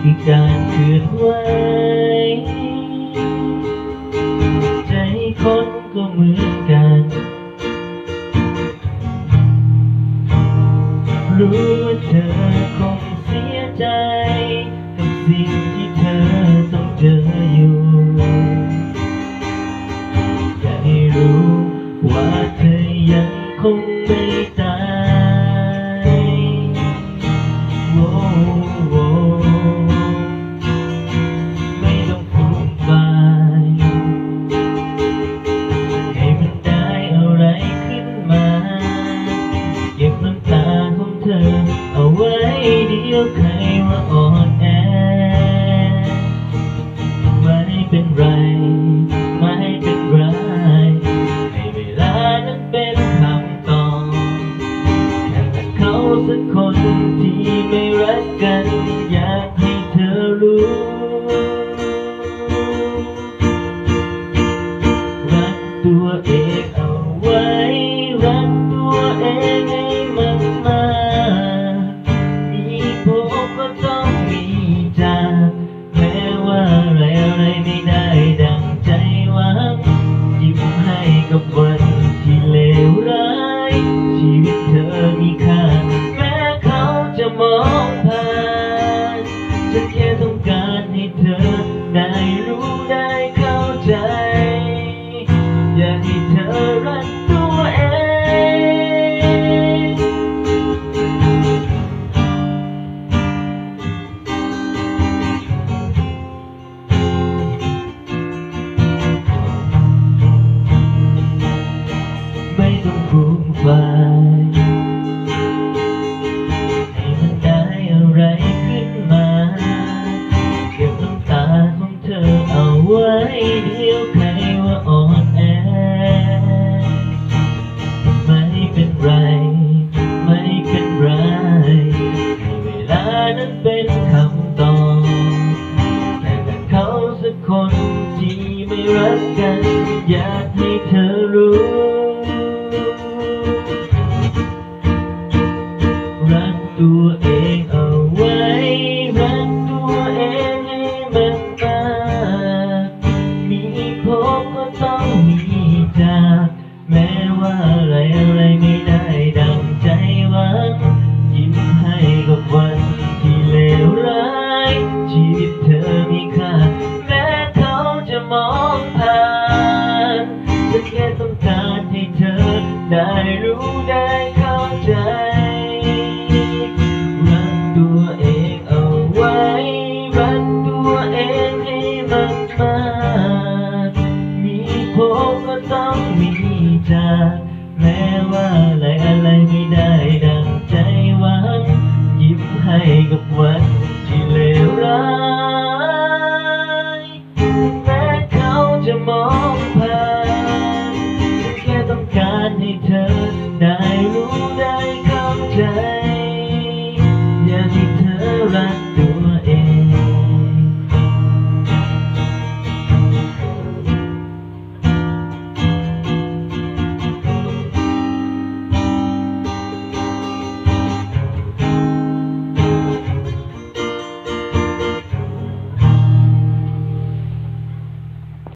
คือการเคือนไหวใจคนก็เหมือนกัน รู้ว่าเธอคงเสียใจ กับสิ่งที่เธอต้องเจออยู่อยากให้รู้ว่าเธอยังคงไม่ตาย เดียวใครว่าอ่อนแอ ไม่เป็นไร ไม่เป็นไร ให้เวลานั้นเป็นคำตอบแค่แต่เขาสักคนที่ไม่รักกัน อยากให้เธอรู้รักตัวเอง พบก็ต้องมีจากแม้ว่าอะไรอะไรไม่ได้ดังใจหวังยิ้มให้กับวันที่เลวร้าย ชีวิตเธอมีค่า แม้เขาจะมองผ่านฉันแค่ ไว้เดียวใครว่าอ่อนแอ ไม่เป็นไร ไม่เป็นไรให้เวลานั้นเป็นคำตอบ แต่แต่เขาสักคนที่ไม่รักกัน อยากให้เธอรู้รักตัวเอง แม้ว่าอะไรอะไรไม่ได้ดังใจหวังยิ้มให้กับวันที่เลวร้ายชีวิตเธอมีค่าแม้เขาจะมองผ่านฉันแค่ต้องการให้เธอได้ ได้เข้าใจ